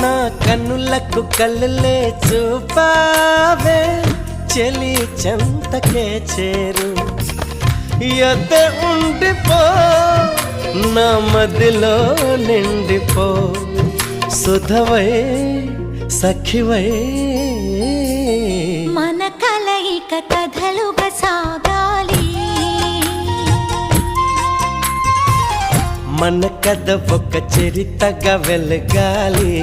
నా కన్నులకు కళ్ళలే చూపావే. చెలి చెంతకే చేరు. ఎద్ద ఉండిపో నా మదిలో నిండిపో. సుధవై సఖివై. మన కలయిక కథలుగా సాగాలి మన కథ ఒక చరితగా వెలగాలి